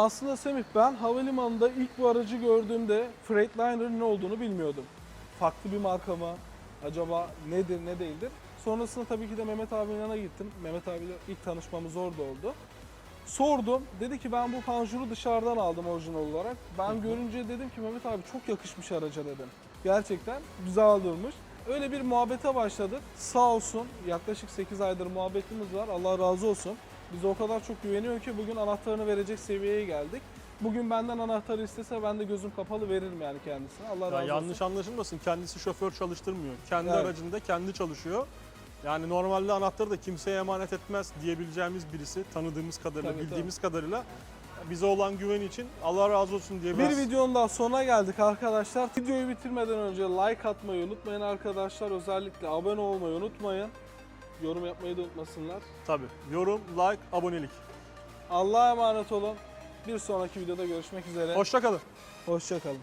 Aslında Semih ben havalimanında ilk bu aracı gördüğümde Freightliner'ın ne olduğunu bilmiyordum. Farklı bir marka mı? Acaba nedir ne değildir? Sonrasında tabii ki de Mehmet abinin yanına gittim. Mehmet abiyle ilk tanışmamız orada oldu. Sordum. Dedi ki ben bu panjuru dışarıdan aldım orijinal olarak. Ben görünce dedim ki Mehmet abi çok yakışmış araca dedim. Gerçekten güzel durmuş. Öyle bir muhabbete başladık. Sağ olsun yaklaşık 8 aydır muhabbetimiz var. Allah razı olsun. Bize o kadar çok güveniyor ki bugün anahtarını verecek seviyeye geldik. Bugün benden anahtarı istese ben de gözüm kapalı veririm yani kendisine. Allah razı Ya olsun. yanlış anlaşılmasın. Kendisi şoför çalıştırmıyor. Kendi Evet. aracında kendi çalışıyor. Yani normalde anahtarı da kimseye emanet etmez diyebileceğimiz birisi. Tanıdığımız kadarıyla, Tabii, bildiğimiz kadarıyla bize olan güven için Allah razı olsun diye Bir biraz- videonun daha sonuna geldik arkadaşlar. Videoyu bitirmeden önce like atmayı unutmayın arkadaşlar. Özellikle abone olmayı unutmayın. Yorum yapmayı da unutmasınlar. Tabii. Yorum, like, abonelik. Allah'a emanet olun. Bir sonraki videoda görüşmek üzere. Hoşça kalın. Hoşçakalın.